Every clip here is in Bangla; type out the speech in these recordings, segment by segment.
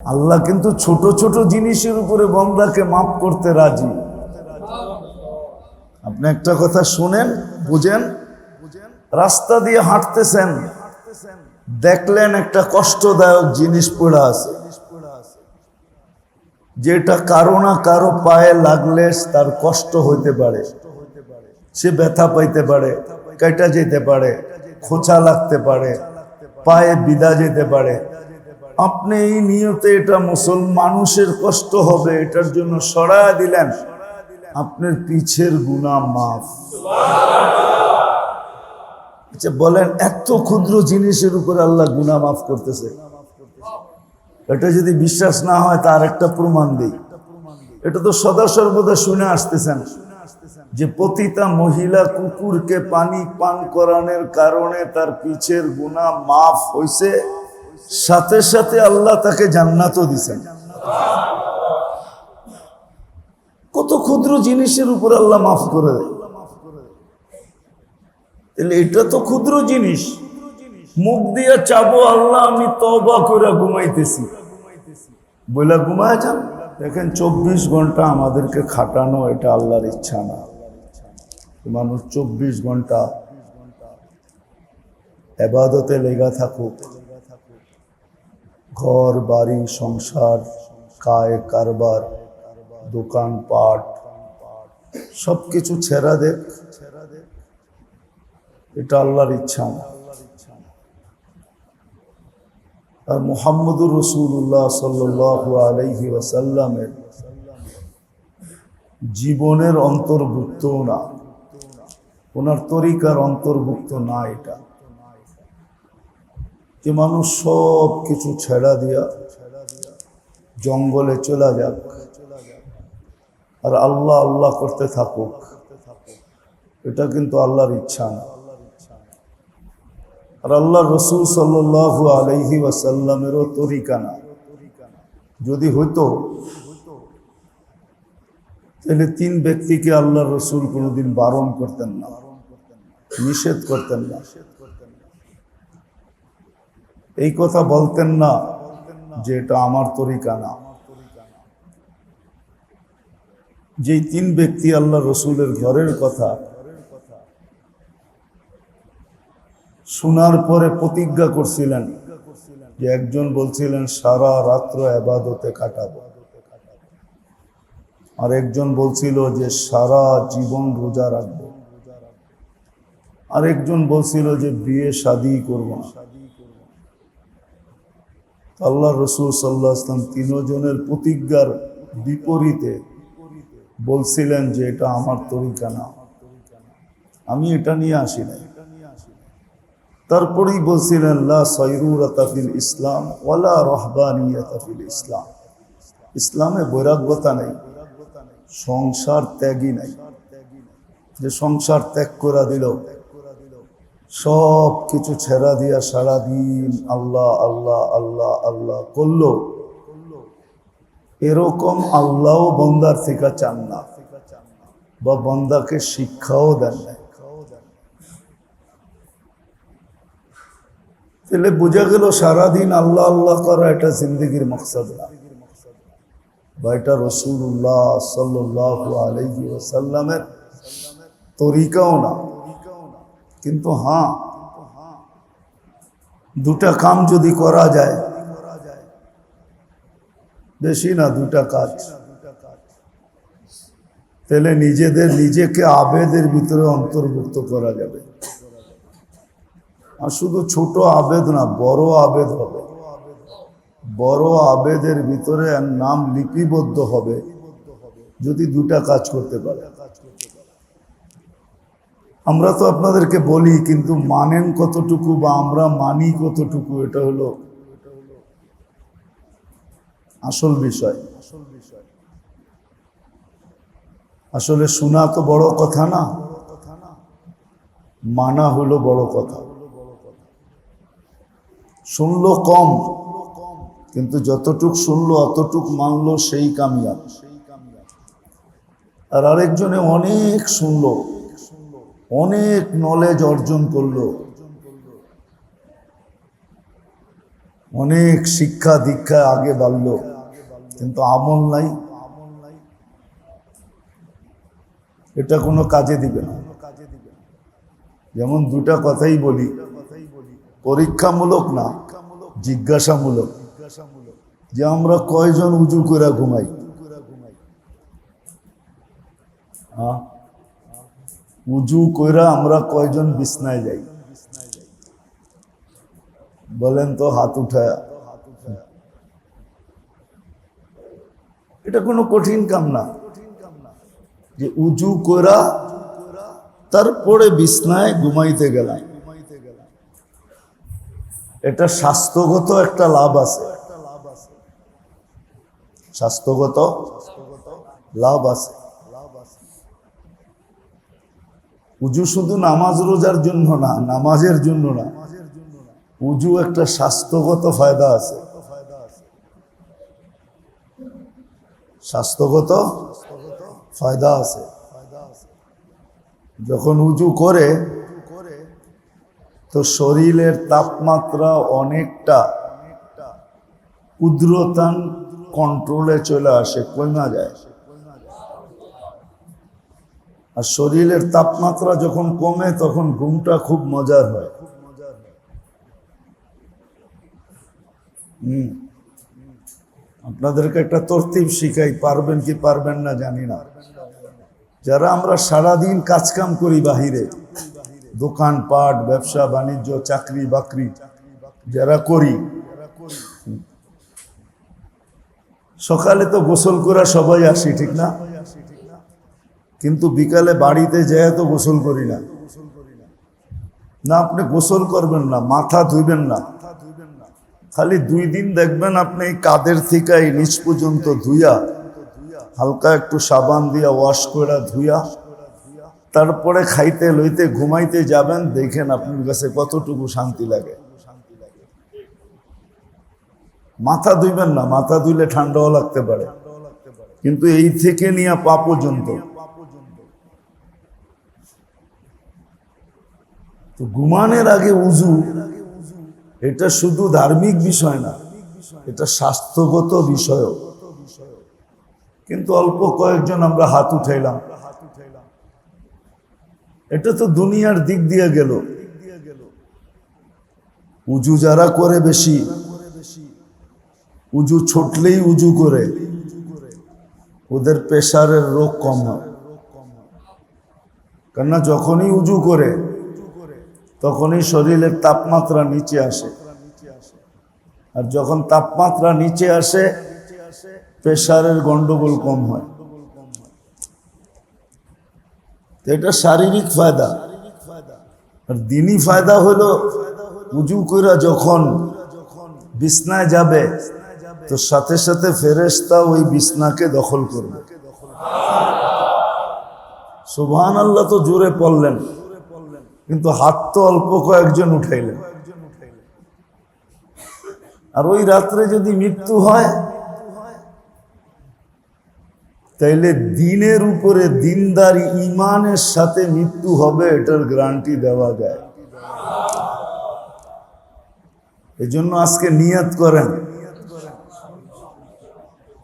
আল্লাহ কিন্তু ছোট ছোট জিনিসের উপরে বন্দাকে মাফ করতে রাজি। আপনি একটা কথা শুনেন, বুঝেন, রাস্তা দিয়ে হাঁটতেছেন, দেখলেন একটা কষ্টদায়ক জিনিস পড়ে আছে। যেটা কারও না কারও পায়ে লাগলে তার কষ্ট হইতে পারে। সে ব্যথা পাইতে পারে, কেটা যেতে পারে, খোঁচা লাগতে পারে, পায়ে বিদা যেতে পারে। আপনি এই নিয়তে এটা মুসলমান মানুষের কষ্ট হবে, এটার জন্য সরা দিলেন। আপনার পিছের গুণা মাফ। আচ্ছা বলেন, এত ক্ষুদ্র জিনিসের উপরে আল্লাহ গুণা মাফ করতেছে। এটা যদি বিশ্বাস না হয়, তার একটা প্রমাণ দিই। এটা তো সদা সর্বদা শুনে আসতেছেন যে পতিতা মহিলা কুকুরকে পানি পান করানোর কারণে তার পিছের গুণা মাফ হইছে। সাথে সাথে আল্লাহ তাকে জান্নাতও দিছেন। কত ক্ষুদ্র জিনিসের উপর আল্লাহ মাফ করে দেয়। তাহলে এটা তো ক্ষুদ্র জিনিস। মুখ দিয়া চাবো, আল্লাহ, আমি তবা করে ঘুমাইতেছি। বইলা ঘুমায় যান। দেখেন চব্বিশ ঘণ্টা আমাদেরকে খাটানো, এটা আল্লাহর ইচ্ছা না। মানুষ চব্বিশ ঘণ্টা এবাদতে লেগা থাকুক। ঘর, বাড়ি, সংসার, কায়, কারবার, দোকান, পাট সব কিছু ছেড়া দেখ। এটা আল্লাহর ইচ্ছা। আর মোহাম্মদুর রসুল্লাহ সাল্লাহ আলহি ওয়াসাল্লামের জীবনের অন্তর্ভুক্ত না। ওনার তরিকার অন্তর্ভুক্ত না এটা। যে মানুষ সব কিছু ছেড়া দিয়া জঙ্গলে চলে যাক। আর আল্লাহ আল্লাহ করতে থাকুক। এটা কিন্তু আল্লাহর ইচ্ছা না। আর আল্লাহ রসুল সাল্লু আলহি ওয়াসাল্লামেরও তরিকা না। যদি হইতো, তাহলে তিন ব্যক্তিকে আল্লাহ রসুল কোনোদিন বারণ করতেন না, নিষেধ করতেন না। এই কথা বলতেন না যে এটা আমার তরিকা না। যেই তিন ব্যক্তি আল্লাহ রসুলের ঘরের কথা শোনার পরে প্রতিজ্ঞা করছিলেন যে একজন বলছিলেন, সারা রাত্র আবাদতে কাটাবো। আর একজন বলছিল যে, সারা জীবন রোজা রাখব। আর একজন বলছিল যে, বিয়ে শাদি করব না। আল্লাহ রসুল সাল্লাহ আসলাম তিনজনের প্রতিজ্ঞার বিপরীতে বলছিলেন যে এটা আমার তরিকা না। আমি এটা নিয়ে আসি নাই। তারপরেই বলছিলেন, লা ইসলাম ওয়ালা রহবানিয়াতাফিল ইসলাম। ইসলামে বৈরাগ্যতা নেই, সংসার ত্যাগই নাই। যে সংসার ত্যাগ করা দিল সব কিছু ছেড়া দিয়া সারাদিন আল্লাহ আল্লাহ আল্লাহ আল্লাহ করল। এরকম আল্লাহ বন্দার থেকে চান না বা বন্দাকে শিক্ষাও দেন না। তাহলে বোঝা গেল সারাদিন আল্লাহ আল্লাহ করা এটা জিন্দগির মকসদ না। বা এটা রসুল্লাহ সাল্লাহ আলহি তরিকাও না। কিন্তু হ্যাঁ দুটা কাম যদি করা যায়, বেশি না দুটা কাজ। তাহলে নিজেদের, নিজেকে আবেদের ভিতরে অন্তর্ভুক্ত করা যাবে। আর শুধু ছোট আবেদ না, বড় আবেদ হবে। বড় আবেদের ভিতরে নাম লিপিবদ্ধ হবে, যদি দুটা কাজ করতে পারে। আমরা তো আপনাদেরকে বলি, কিন্তু মানেন কতটুকু বা আমরা মানি কতটুকু, এটা হলো আসল বিষয়। আসলে শোনা তো বড় কথা না, মানা হলো বড় কথা। শুনলো কম, কিন্তু যতটুক শুনলো, অতটুক মানলো সেই কামিয়াব। আর আরেকজনে অনেক শুনলো। অনেক নলেজ অর্জন করল। অনেক শিক্ষা দীক্ষা আগে বাড়ল, কিন্তু আমল নাই। এটা কোনো কাজে দিবে না। যেমন দুটা কথাই বলি, পরীক্ষামূলক না, জিজ্ঞাসামূলক। যে আমরা কয়জন উজু করে ঘুমাই? হ্যাঁ? উজু কইরা আমরা কয়জন বিছনায় যাই? বলেন তো হাত উঠায়া। এটা কোনো কঠিন কাম না। যে উজু করা তারপরে বিছনায় ঘুমাইতে গেলাম। এটা স্বাস্থ্যগত একটা লাভ আছে। স্বাস্থ্যগত লাভ আছে। উজু শুধু নামাজ রোজার জন্য না, নামাজের জন্য না। উজু একটা স্বাস্থ্যগত ফায়দা আছে। স্বাস্থ্যগত ফায়দা আছে। যখন উজু করে, তো শরীরের তাপমাত্রা অনেকটা উদ্রতান কন্ট্রোলে চলে আসে কমা যায়। আর শরীরের তাপমাত্রা যখন কমে, তখন ঘুমটা খুব মজার হয়। হুম। আপনাদেরকে একটা তরতিব শিখাই, পারবেন কি পারবেন না জানি না। যারা আমরা সারাদিন কাজকাম করি বাহিরে, দোকানপাট, ব্যবসা, বাণিজ্য, চাকরি, বাকরি, যারা করি, সকালে তো গোসল করা সবাই আসি, ঠিক না? কিন্তু বিকালে বাড়িতে যেয়ে তো গোসল করি না। না, আপনি গোসল করবেন না, মাথা ধুইবেন না। খালি দুই দিন দেখবেন আপনি কাদের থেকে এই নিচ পর্যন্ত ধুইয়া, হালকা একটু সাবান দিয়া ওয়াশ করে ধুইয়া, তারপরে খাইতে লইতে ঘুমাইতে যাবেন, দেখেন আপনার কাছে কতটুকু শান্তি লাগে। মাথা ধুইবেন না, মাথা ধুইলে ঠান্ডাও লাগতে পারে। কিন্তু এই থেকে নিয়ে পা পর্যন্ত তো ঘুমানের আগে উজু, এটা শুধু ধার্মিক বিষয় না, এটা স্বাস্থ্যগত বিষয় কিন্তু অল্প কয়েকজন আমরা হাত উঠাইলাম। এটা তো দুনিয়ার দিক দিয়ে গেল। উজু যারা করে বেশি, উজু ছুটলেই উজু করে। ওদের প্রেশারের রোগ কম হয়। কেননা যখনই উজু করে তখনই শরীরের তাপমাত্রা নিচে আসে। আর যখন তাপমাত্রা নিচে আসে, প্রেশারের গন্ডগোল কম হয়। এটা শারীরিক ফায়দা। আর দিনই ফায়দা হলো উজু কইরা যখন বিছনায় যাবে, তো সাথে সাথে ফেরেশতা ওই বিছনাকে দখল করবে। সুবহান আল্লাহ তো জোরে পড়লেন। কিন্তু হাত তো অল্প কয়েকজন উঠাইলেন। আর ওই রাত্রে যদি মৃত্যু হয়, তাইলে দিনের উপরে দিনদারি ইমানের সাথে মৃত্যু হবে, এটার গ্যারান্টি দেওয়া যায়। এই জন্য আজকে নিয়ত করেন।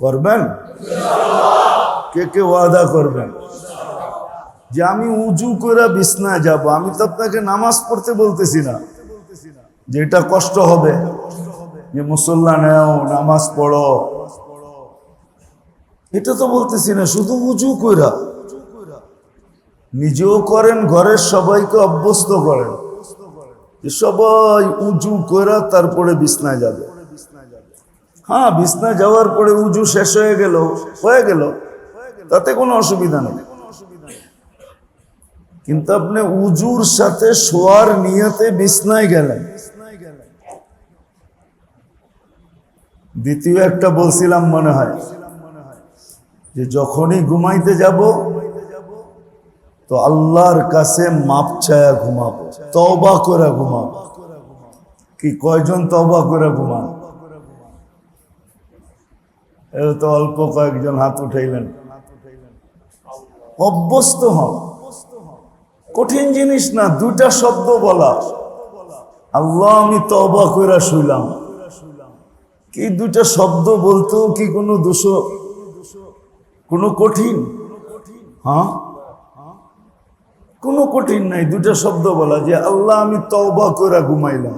করবেন? কে কে ওয়াদা করবেন? যে আমি উজু করে বিছনায় যাব, আমি তো আপনাকে নামাজ পড়তে বলতেছি না। যে এটা কষ্ট হবে। যে মুসল্লা নেও, নামাজ পড়ো। এটা তো বলতেছি না, শুধু উজু কইরা। নিজেও করেন, ঘরের সবাইকে অভ্যস্ত করেন। সবাই উজু কইরা তারপরে বিছনায় যাবে। হ্যাঁ বিছনায় যাওয়ার পরে উজু শেষ হয়ে গেল হয়ে গেল। তাতে কোনো অসুবিধা নেই। কিন্তু আপনি উজুর সাথে শোয়ার নিয়তে বিছনায় গেলেন। দ্বিতীয় একটা বলছিলাম মনে হয় যে যখনই ঘুমাইতে যাব, তো আল্লাহর কাছে মাপ ছায়া ঘুমাবো তবা করে ঘুমাবো। কি, কয়জন তবা করে ঘুমান? তো অল্প কয়েকজন হাত উঠাইলেন। অভ্যস্ত হন। কঠিন জিনিস না, দুইটা শব্দ বলা। আল্লাহ, আমি তবা করে শুইলাম। কি দুইটা শব্দ বলতেও কি কোনো দুশো কোনো কঠিন? হ্যাঁ? কোনো কঠিন নাই দুটা শব্দ বলা যে, আল্লাহ, আমি তওবা করে ঘুমাইলাম।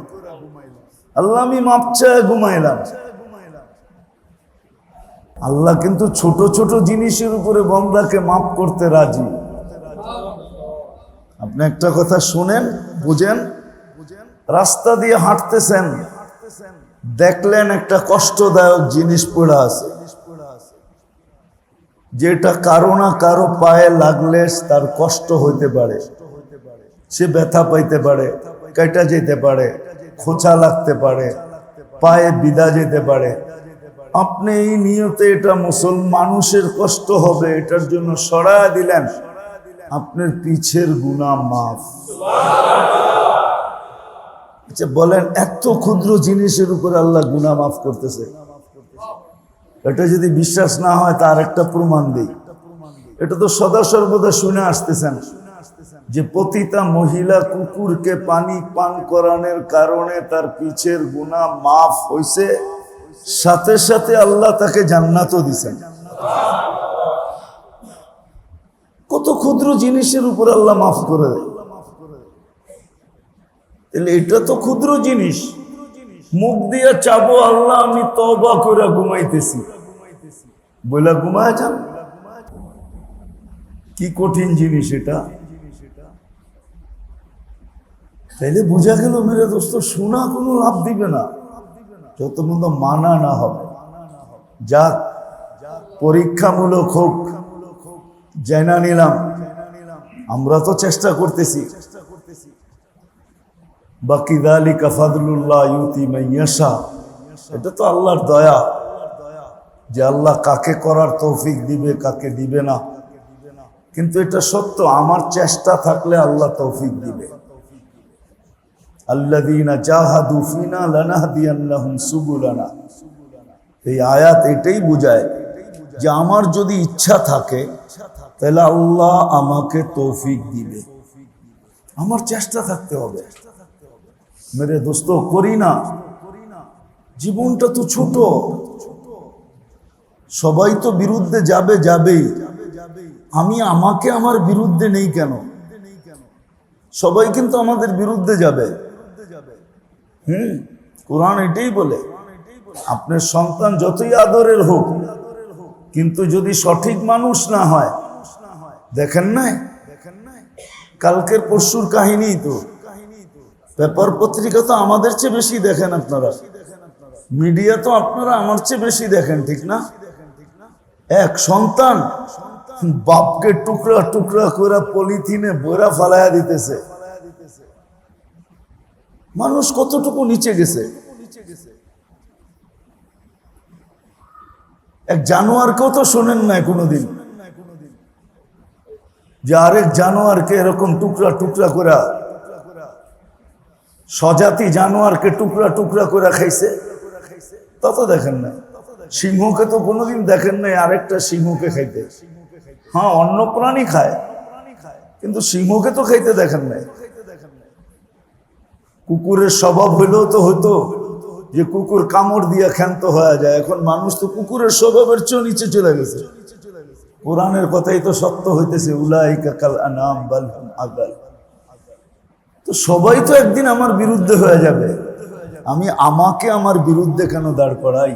আল্লাহ, আমি মাপ চায় ঘুমাইলাম। আল্লাহ কিন্তু ছোট ছোট জিনিসের উপরে বন্দাকে মাফ করতে রাজি। আপনি একটা কথা শুনেন, বুঝেন, রাস্তা দিয়ে হাঁটতেছেন, দেখলেন একটা কষ্টদায়ক জিনিস পড়ে আছে। যেটা কারও না কারও পায়ে লাগলে তার কষ্ট হইতে পারে। সে ব্যথা পাইতে পারে, কেটা যেতে পারে, খোঁচা লাগতে পারে, পায়ে বিদা যেতে পারে। আপনি এই নিয়তে এটা মুসলমান মানুষের কষ্ট হবে, এটার জন্য সরায় দিলেন। আপনার পিছের গুণা মাফ। আচ্ছা বলেন, এত ক্ষুদ্র জিনিসের উপর আল্লাহ গুণা মাফ করতেছে। এটা যদি বিশ্বাস না হয়, তার একটা প্রমাণ দিই। এটা তো সদা সর্বদা শুনে আসতেছেন যে পতিতা মহিলা কুকুরকে পানি পান করানোর কারণে তার পিছের গুণা মাফ হইছে। সাথে সাথে আল্লাহ তাকে জান্নাতও দিছেন। কত ক্ষুদ্র জিনিসের উপর আল্লাহ মাফ করে দেয়। তাহলে এটা তো ক্ষুদ্র জিনিস। মুখ দিয়ে চাবো, আল্লাহ, আমি তবা করে ঘুমাইতেছি। বলে ঘুমায় যান। কি কঠিন জিনিস এটা। তাইলে বোঝা গেল, মেরে দোস্ত, শোনা কোনো লাভ দিবে না। যত মানা না হবে। যাক, পরীক্ষামূলক হোক। জেনা নিলাম। আমরা তো চেষ্টা করতেছি। বাকি দালি কাফাদুল্লাহ ইউতি মাইয়াশা এটা তো আল্লাহর দয়া। যে আল্লাহ কাকে করার তৌফিক দিবে, কাকে দিবে না। কিন্তু এটা সত্য, আমার চেষ্টা থাকলে আল্লাহ তৌফিক দিবে। সুবুলানা। এই আয়াত এটাই বোঝায় যে আমার যদি ইচ্ছা থাকে তাহলে আল্লাহ আমাকে তৌফিক দিবে। আমার চেষ্টা থাকতে হবে। মেরে দোস্ত, করি না। জীবনটা তো ছোট। সবাই তো বিরুদ্ধে যাবে, যাবেই। আমি আমাকে আমার বিরুদ্ধে নেই কেন? সবাই কিন্তু আমাদের বিরুদ্ধে যাবে। হুম? কোরআন এটাই বলে, আপনার সন্তান যতই আদরের হোক, কিন্তু যদি সঠিক মানুষ না হয় দেখেন নাই? দেখেন নাই কালকের পরশুর কাহিনী তো। পেপার পত্রিকা তো আমাদের চেয়ে বেশি দেখেন আপনারা। মিডিয়া তো আপনারা আমার চেয়ে বেশি দেখেন, ঠিক না? এক সন্তান বাপকে টুকরা টুকরা করে পলিথিনে বইরা ফালাইয়া দিতেছে। মানুষ কতটুকু নিচে গেছে? এক জানোয়ারকেও তো শোনেন নাই কোনোদিন। যে আরেক জানোয়ারকে এরকম টুকরা টুকরা করে স্বজাতি জানোয়ারকে টুকরা টুকরা করে খাইছে তত দেখেন না। সিংহকে তো কোনোদিন দেখেন নাই আরেকটা সিংহকে খাইতে। হ্যাঁ অন্য প্রাণী খায়, কিন্তু সিংহকে তো খাইতে দেখেন নাই। কুকুরের স্বভাব হইলেও তো হতো যে কুকুর কামড় দিয়ে ক্ষান্ত হয়ে যায়। এখন মানুষ তো কুকুরের স্বভাবের চেয়েও নিচে চলে গেছে। কোরআনের কথাই তো সত্য হইতেছে উলাই কাকাল আনাম বাল আগাল। তো সবাই তো একদিন আমার বিরুদ্ধে হয়ে যাবে। আমি আমাকে আমার বিরুদ্ধে কেন দাঁড় করাই?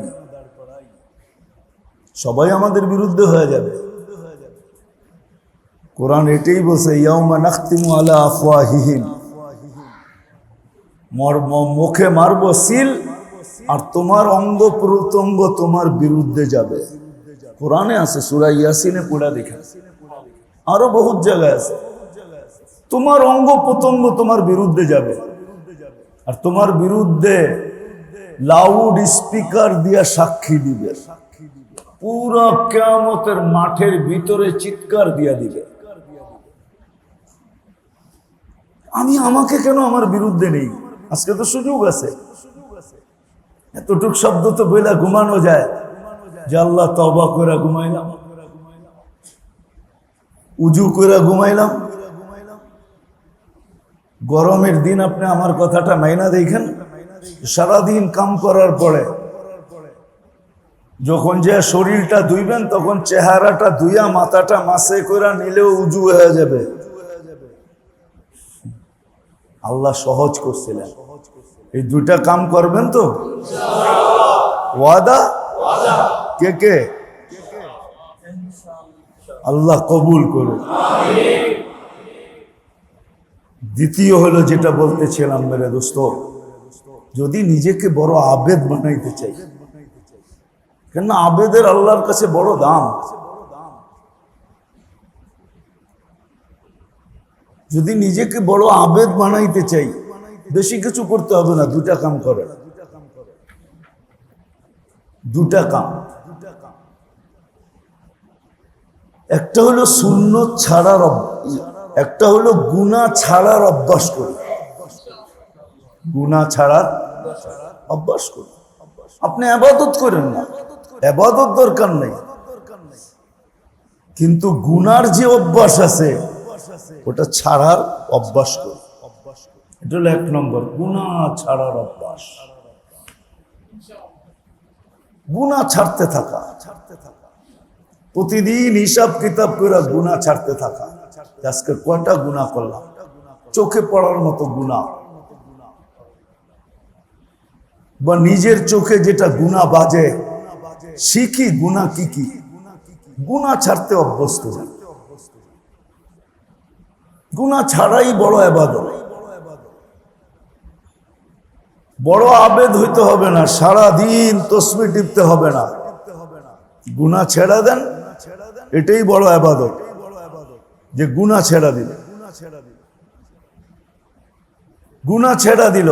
সবাই আমাদের বিরুদ্ধে হয়ে যাবে। কোরআন এটাই বসে মুখে মারবো সিল, আর তোমার অঙ্গ প্রত্যঙ্গ তোমার বিরুদ্ধে যাবে। কোরআনে আছে, সুরা ইয়াসিনে পড়া দেখে। আরও বহুত জায়গায় আছে। তোমার অঙ্গ প্রত্যঙ্গ তোমার বিরুদ্ধে যাবে। আর তোমার বিরুদ্ধে লাউড স্পিকার দিয়া সাক্ষী দিবে। পুরো কেয়ামতের মাঠের ভিতরে চিৎকার দিয়া দিবে। আমি, আমাকে কেন আমার বিরুদ্ধে নেই? আজকে তো সুযোগ আছে। এতটুক শব্দ তো বইলা ঘুমানো যায়। যে আল্লাহ তবা করে ঘুমাইলাম। উজু করে ঘুমাইলাম। গরমের দিন আপনি আমার কথাটা মাইনা দেখেন। সারাদিন কাম করার পরে যখন যে শরীরটা ধুইবেন, তখন চেহারাটা ধুইয়া মাথাটা মাসে করে নিলেও উজু হয়ে যাবে। আল্লাহ সহজ করছিলেন। এই দুইটা কাম করবেন তো? ওয়াদা? কে কে? আল্লাহ কবুল করুন দ্বিতীয় হলো যেটা বলতেছিলাম, মেরে দোস্ত, যদি নিজেকে বড় আবেদ বানাইতে চাই কেন আবেদের আল্লাহর কাছে বড় দাম। যদি নিজেকে বড় আবেদ বানাইতে চাই, বেশি কিছু করতে হবে না, দুটা কাম করে। দুটা কাম। একটা হলো শূন্য ছাড়ার একটা হলো গুণা ছাড়ার অভ্যাস করি। গুণা ছাড়ার অভ্যাস করি। আপনি আবাদত করেন না, আবাদত দরকার নেই। কিন্তু গুনার যে অভ্যাস আছে, ওটা ছাড়ার অভ্যাস করি। এটা হলো এক নম্বর গুণা ছাড়ার অভ্যাস। গুণা ছাড়তে থাকা ছাড়তে থাকা। প্রতিদিন হিসাব কিতাব করে গুণা ছাড়তে থাকা। আজকে কয়টা গুণা করলাম? চোখে পড়ার মতো গুণা বা নিজের চোখে যেটা গুণা বাজে, শিখি গুণা কি কি? গুণা ছাড়তে অভ্যস্ত। গুণা ছাড়াই বড় আবাদত। বড় আবেদ হইতে হবে না সারা দিন তসমি টিপতে হবে না। গুণা ছেড়া দেন এটাই বড় আবাদত যে গুণা ছেড়া দিল। গুণা ছেড়া দিল।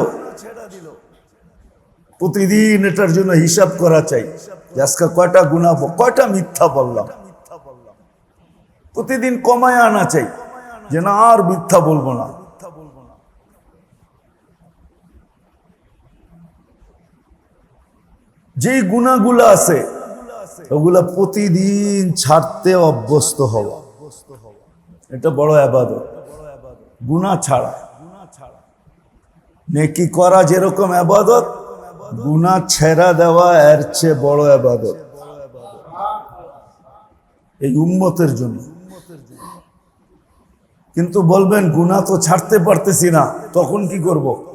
প্রতিদিন এটার জন্য হিসাব করা চাই আজকে কয়টা গুণা কয়টা মিথ্যা বললাম। প্রতিদিন কমায় আনা চাই যে না, আর মিথ্যা বলব না। যেই গুণাগুলো আছে ওগুলা প্রতিদিন ছাড়তে অভ্যস্ত হওয়া। এটা বড় আবাদত। গুণা ছাড়া। নেকি করা যেরকম আবাদত গুণা ছেড়া দেওয়া এর চেয়ে বড় আবাদত। এই উম্মতের জন্য। কিন্তু বলবেন গুণা তো ছাড়তে পারতেছি না, তখন কি করব।